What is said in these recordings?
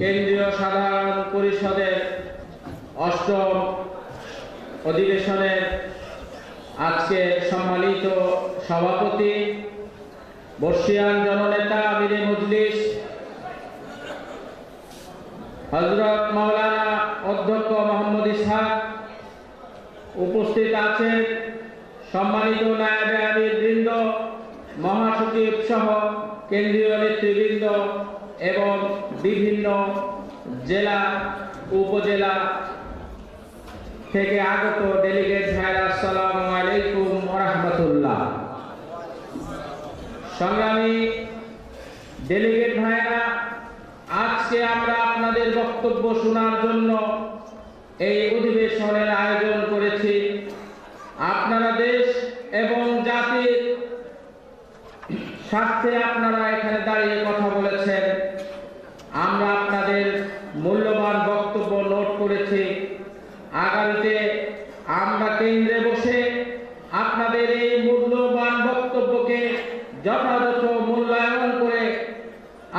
কেন্দ্রীয় সাধারণ পরিষদের অষ্টম অধিবেশনের আজকে সম্মানিত সভাপতি বর্ষিয়ান জননেতা আমিরে মজলিস হজরত মাওলানা অধ্যক্ষ মোহাম্মদ ইসহাক উপস্থিত আছেন সম্মানিত নায়বে আমির বৃন্দ, মহাসচিব সহ কেন্দ্রীয় নেতৃবৃন্দ এবং বিভিন্ন জেলা, উপজেলা থেকে আগত ডেলিগেট ভাইরা আসসালামু আলাইকুম রহমতুল্লাহ সংগ্রামী ডেলিগেট ভাইরা আজকে আমরা আপনাদের বক্তব্য শোনার জন্য এই অধিবেশনের আয়োজন করেছি। আপনারা দেশ এবং জাতির স্বার্থে আপনারা এখানে দাঁড়িয়ে কথা বলেছেন। আমরা আপনাদের মূল্যবান বক্তব্য নোট করেছি। আগামীতে আমরা কেন্দ্রে বসে আপনাদের এই মূল্যবান বক্তব্যকে যথাযথ মূল্যায়ন করে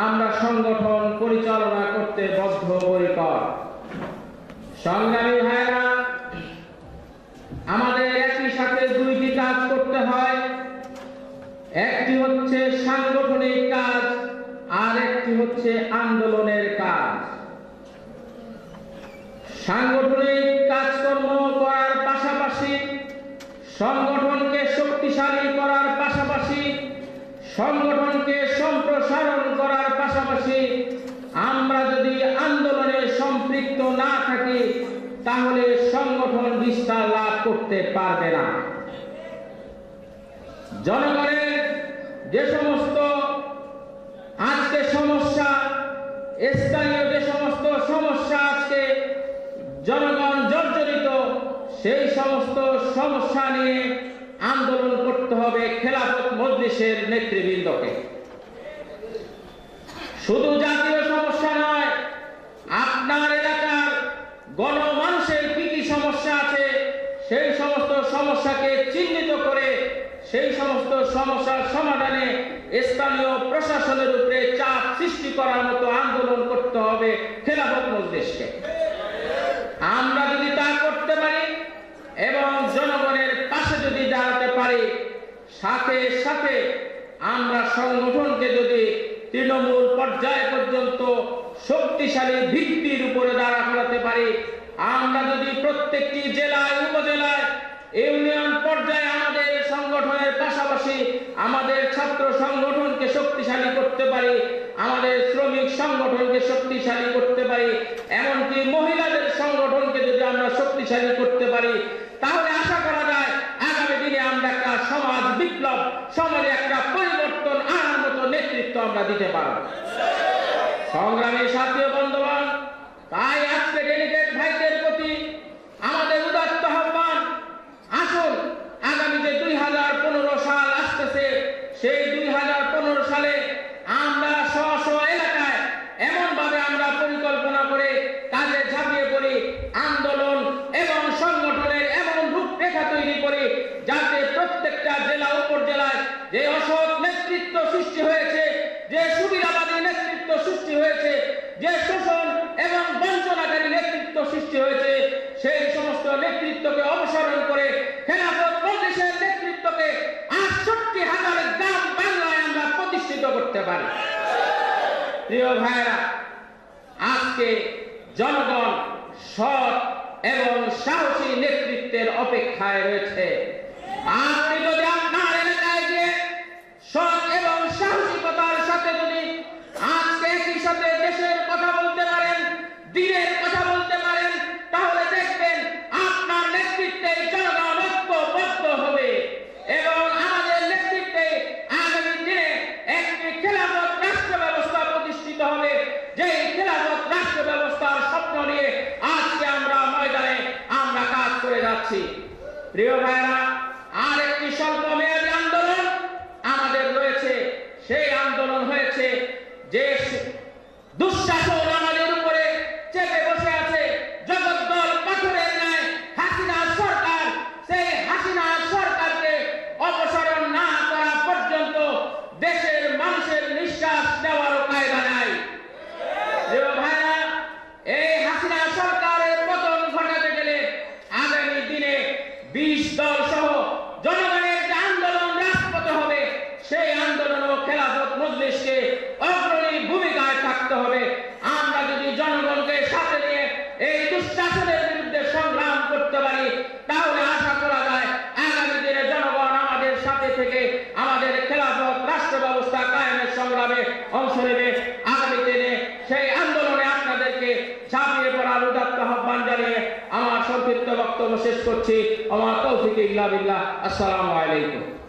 আমরা সংগঠন পরিচালনা করতে বদ্ধপরিকর। সংগ্রামী ভাইরা আন্দোলনের কাজ। সাংগঠনিক কাজকর্ম করার পাশাপাশি সংগঠনকে শক্তিশালী করার পাশাপাশি সংগঠনকে সম্প্রসারণ করার পাশাপাশি আমরা যদি আন্দোলনে সম্পৃক্ত না থাকি, তাহলে সংগঠন বিস্তার লাভ করতে পারবে না। জনগণের যে সমস্ত আজকে সমস্যা স্থানীয় যে সমস্ত সমস্যা আজকে জনগণ জর্জরিত, সেই সমস্ত সমস্যা নিয়ে আন্দোলন করতে হবে খেলাফত মজলিসের নেতৃবৃন্দকে। শুধু জাতীয় সমস্যা নয়, আপনার এলাকার গণমানুষের কি কি সমস্যা আছে, সেই সমস্ত সমস্যাকে চিহ্নিত করে সেই সমস্ত সমস্যার সমাধানে স্থানীয় প্রশাসনের উপরে চাপ সৃষ্টি করার মতো আন্দোলন করতে হবে খেলাফত মজলিসকে। আমরা যদি তা করতে পারি এবং জনগণের পাশে যদি দাঁড়াতে পারি, সাথে সাথে আমরা সংগঠনকে যদি তৃণমূল পর্যায় পর্যন্ত শক্তিশালী ভিত্তির উপরে দাঁড়া করাতে পারি, আমরা যদি প্রত্যেকটি জেলায়, উপজেলায় ইউনিয়ন পর্যায়ে আমাদের সংগঠনের পাশাপাশি আমাদের ছাত্র সংগঠনকে শক্তিশালী করতে পারি, আমাদের শ্রমিক সংগঠনকে শক্তিশালী করতে পারি, এমনকি মহিলাদের সংগঠনকে যদি আমরা শক্তিশালী করতে পারি, তাহলে আশা করা যায় আগামী দিনে আমরা একটা সমাজ বিপ্লব, সমাজে একটা পরিবর্তন আনার মতো নেতৃত্ব আমরা দিতে পারব। সংগ্রামী সাথী বন্ধুবান তাই যে অসৎ নেতৃত্ব সৃষ্টি হয়েছে, যে সুবিধাবাদী নেতৃত্ব সৃষ্টি হয়েছে, যে শোষণ এবং বঞ্চনাকারী নেতৃত্ব সৃষ্টি হয়েছে, সেই সমস্ত নেতৃত্বকে অপসারণ করে খেলাফত মজলিসের নেতৃত্বকে আটষট্টি হাজার গ্রাম বাংলায় আমরা প্রতিষ্ঠিত করতে পারি। প্রিয় ভাইরা আজকে জনগণ সৎ এবং সাহসী নেতৃত্বের অপেক্ষায় রয়েছে। আপনি যদি যাচ্ছি প্রিয় ভাইরা আর একটি স্বল্প মেয়াদী আন্দোলন আমাদের রয়েছে। সেই আন্দোলন হয়েছে যে দুঃশাসন সহ জনগণের যে আন্দোলন রাজপথে হবে, সেই আন্দোলন ও খেলাফত মজলিসকে অগ্রণী ভূমিকায় থাকতে হবে। আমরা যদি জনগণকে সাথে নিয়ে এই দুঃশাসনের বিরুদ্ধে সংগ্রাম করতে পারি তাহলে আশা করা যায় আগামী দিনে জনগণ আমাদের সাথে থেকে আমাদের খেলাফত রাষ্ট্র ব্যবস্থা কায়েমের সংগ্রামে অংশ নেবে আগামী দিনে সেই আন্দোলনে আপনাদেরকে ঝাঁপিয়ে পড়ার উদাত্ত আহ্বান জানিয়ে আমার সংক্ষিপ্ত বক্তব্য শেষ করছি। আমার তৌফিক ইল্লা বিল্লাহ। আসসালামু আলাইকুম।